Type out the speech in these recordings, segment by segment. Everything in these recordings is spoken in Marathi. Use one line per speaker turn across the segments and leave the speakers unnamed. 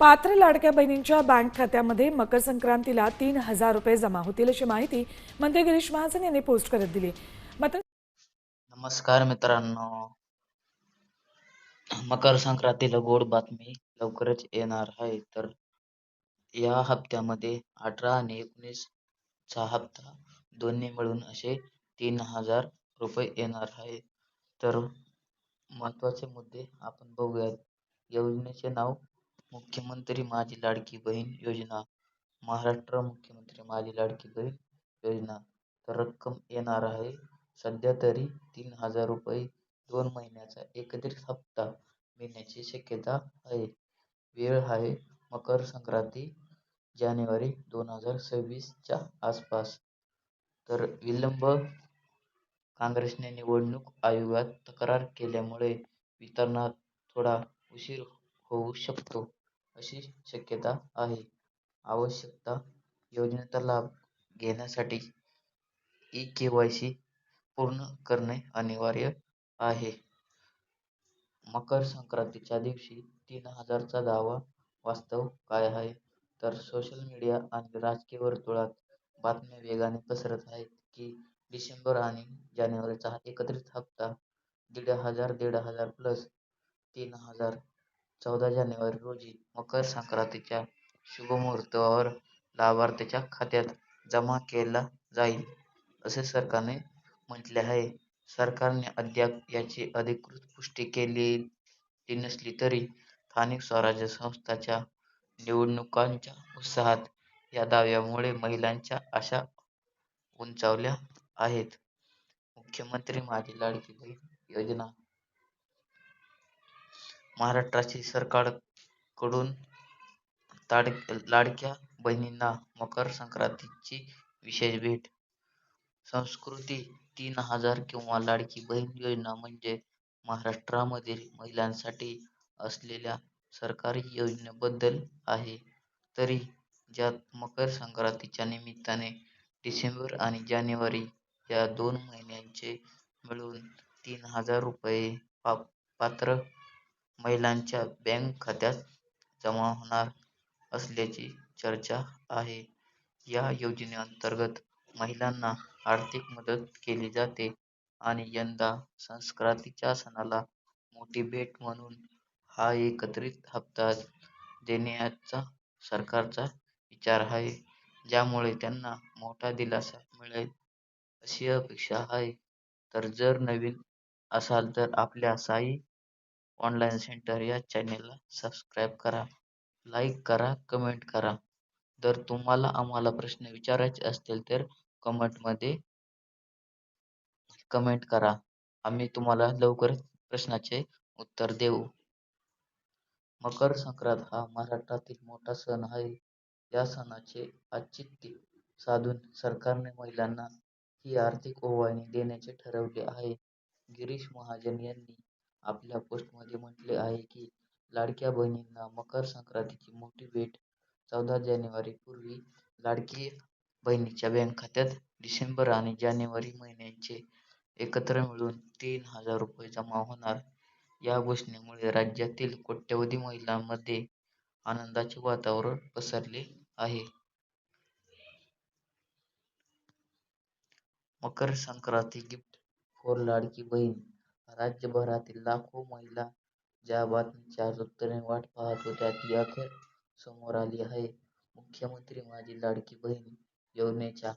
पात्र लाडक्या बहिणींच्या बँक खात्यामध्ये मकर संक्रांतीला तीन हजार रुपये जमा होतील अशी माहिती मंत्री गिरीश महाजन यांनी पोस्ट करत दिली. मात्र
नमस्कार मित्रांनो. मकर संक्रांतीला गोड बातमी लवकरच येणार आहे. तर या हप्त्यामध्ये अठरा आणि एकोणीस चा हप्ता दोन्ही मिळून असे तीन हजार रुपये येणार आहे. तर महत्त्वाचे मुद्दे आपण बघूयात. योजनेचे नाव मुख्यमंत्री माझी लाडकी बहीण योजना महाराष्ट्र मुख्यमंत्री माझी लाडकी बहीण योजना. तर रक्कम येणार आहे सध्या तरी तीन हजार रुपये दोन महिन्याचा एकत्रित हप्ता मिळण्याची शक्यता आहे. वेळ आहे मकर संक्रांती जानेवारी दोन हजार सव्वीसच्या आसपास. तर विलंब काँग्रेसने निवडणूक आयोगात तक्रार केल्यामुळे वितरणात थोडा उशीर होऊ शकतो. अशी शक्यता आहे. आवश्यकता योजनेचा लाभ घेण्यासाठी ई केवायसी पूर्ण करणे अनिवार्य आहे. मकर संक्रांतीच्या दिवशी तीन हजारचा दावा वास्तव काय आहे? तर सोशल मीडिया आणि राजकीय वर्तुळात बातम्या वेगाने पसरत आहेत की डिसेंबर आणि जानेवारीचा हा एकत्रित हप्ता दीड हजार दीड हजार प्लस तीन हजार चौदा जानेवारी रोजी मकर संक्रांतीच्या शुभ मुहूर्तावर लाभार्थ्याच्या खात्यात जमा केला जाईल असे सरकारने म्हटले आहे. सरकारने अद्याप याची अधिकृत पुष्टी केलेली नसली तरी स्थानिक स्वराज्य संस्थांच्या निवडणुकांच्या उत्साहात या दाव्यामुळे महिलांच्या आशा उंचावल्या आहेत. मुख्यमंत्री माझी लाडकी बहीण योजना महाराष्ट्राची सरकारकडून लाडक्या बहिणींना मकर संक्रांतीची विशेष भेट. संस्कृती तीन हजार किंवा लाडकी बहीण योजना म्हणजे महाराष्ट्रामधील महिलांसाठी असलेल्या सरकारी योजनेबद्दल आहे. तरी ज्यात मकर संक्रांतीच्या निमित्ताने डिसेंबर आणि जानेवारी या दोन महिन्यांचे मिळून तीन हजार रुपये पा पात्र महिलांच्या बँक खात्यात जमा होणार असल्याची चर्चा आहे. या योजनेअंतर्गत महिलांना आर्थिक मदत केली जाते आणि यंदा संक्रांतीच्या सणाला मोठी भेट म्हणून हा एकत्रित हप्ता देण्याचा सरकारचा विचार आहे. ज्यामुळे त्यांना मोठा दिलासा मिळेल अशी अपेक्षा आहे. तर जर नवीन असाल तर आपल्या साई ऑनलाईन सेंटर या चॅनेलला सबस्क्राईब करा लाईक करा कमेंट करा. जर तुम्हाला आम्हाला प्रश्न विचारायचे असतील तर कमेंटमध्ये कमेंट करा. आम्ही तुम्हाला लवकरच प्रश्नाचे उत्तर देऊ. मकर संक्रांत हा महाराष्ट्रातील मोठा सण आहे. या सणाचे औचित्य साधून सरकारने महिलांना ही आर्थिक ओवाळणी देण्याचे ठरवले आहे. गिरीश महाजन यांनी आपल्या पोस्टमध्ये म्हटले आहे की लाडक्या बहिणींना मकर संक्रांतीची मोठी भेट चौदा जानेवारी पूर्वी लाडकी बहिणीच्या बँक खात्यात डिसेंबर आणि जानेवारी महिन्यांचे एकत्र मिळून तीन हजार रुपये जमा होणार. या घोषणेमुळे राज्यातील कोट्यवधी महिलांमध्ये आनंदाचे वातावरण पसरले आहे. Makar Sankranti gift for Ladki Bahin. राज्यभरातील लाखो महिला ज्या बातमीच्या आतुरतेने वाट पाहत होत्या ती अखेर समोर आली आहे. मुख्यमंत्री माझी लाडकी बहीण योजनेच्या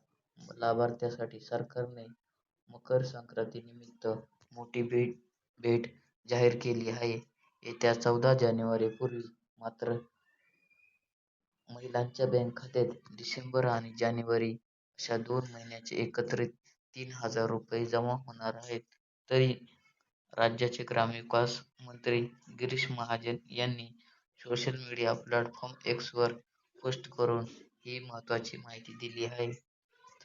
लाभार्थ्यांसाठी सरकारने मकर संक्रांतीनिमित्त मोठी भेट भेट जाहीर केली आहे. येत्या चौदा जानेवारी पूर्वी मात्र महिलांच्या बँक खात्यात डिसेंबर आणि जानेवारी अशा दोन महिन्याचे एकत्रित तीन हजार रुपये जमा होणार आहेत. तरी राज्याचे ग्रामविकास मंत्री गिरीश महाजन यांनी सोशल मीडिया प्लॅटफॉर्म एक्सवर पोस्ट करून ही महत्त्वाची माहिती दिली आहे.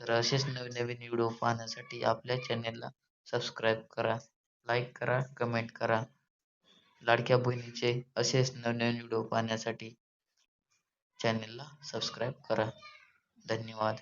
तर असेच नवीन नवीन व्हिडिओ पाहण्यासाठी आपल्या चॅनेलला सबस्क्राईब करा लाईक करा कमेंट करा. लाडक्या बहिणीचे असेच नवनवीन व्हिडिओ पाहण्यासाठी चॅनेलला सबस्क्राईब करा. धन्यवाद.